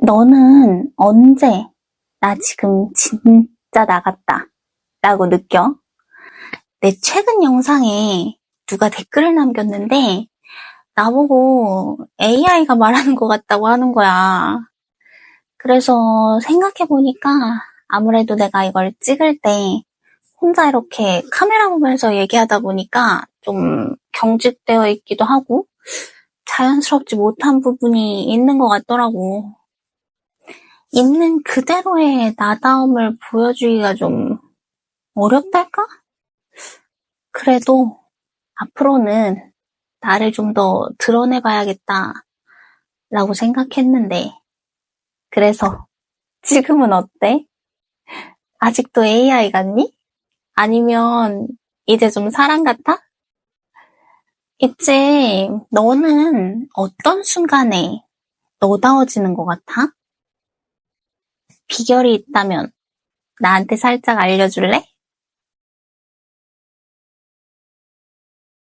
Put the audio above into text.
너는 언제 나 지금 진짜 나갔다 라고 느껴? 내 최근 영상에 누가 댓글을 남겼는데 나보고 AI가 말하는 것 같다고 하는 거야. 그래서 생각해보니까 아무래도 내가 이걸 찍을 때 혼자 이렇게 카메라 보면서 얘기하다 보니까 좀 경직되어 있기도 하고 자연스럽지 못한 부분이 있는 것 같더라고. 있는 그대로의 나다움을 보여주기가 좀 어렵달까? 그래도 앞으로는 나를 좀 더 드러내 봐야겠다 라고 생각했는데 그래서 지금은 어때? 아직도 AI 같니? 아니면 이제 좀 사람 같아? 이제 너는 어떤 순간에 너다워지는 것 같아? 비결이 있다면 나한테 살짝 알려줄래?